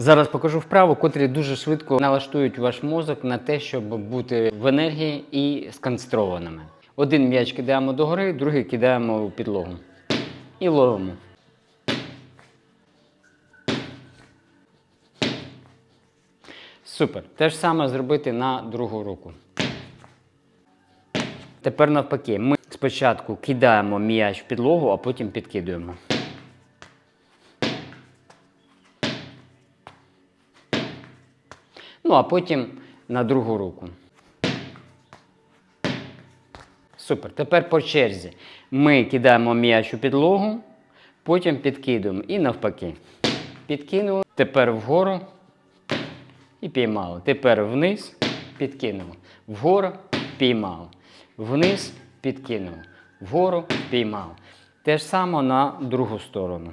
Зараз покажу вправу, котрі дуже швидко налаштують ваш мозок на те, щоб бути в енергії і сконцентрованими. Один м'яч кидаємо догори, другий кидаємо у підлогу. І ловимо. Супер. Те ж саме зробити на другу руку. Тепер навпаки, ми спочатку кидаємо м'яч в підлогу, а потім підкидуємо. Ну, а потім на другу руку. Супер. Тепер по черзі. Ми кидаємо м'яч у підлогу, потім підкидуємо і навпаки. Підкинули, тепер вгору і піймали. Тепер вниз підкинули. Вгору піймали. Вниз підкинули. Вгору піймали. Те ж саме на другу сторону.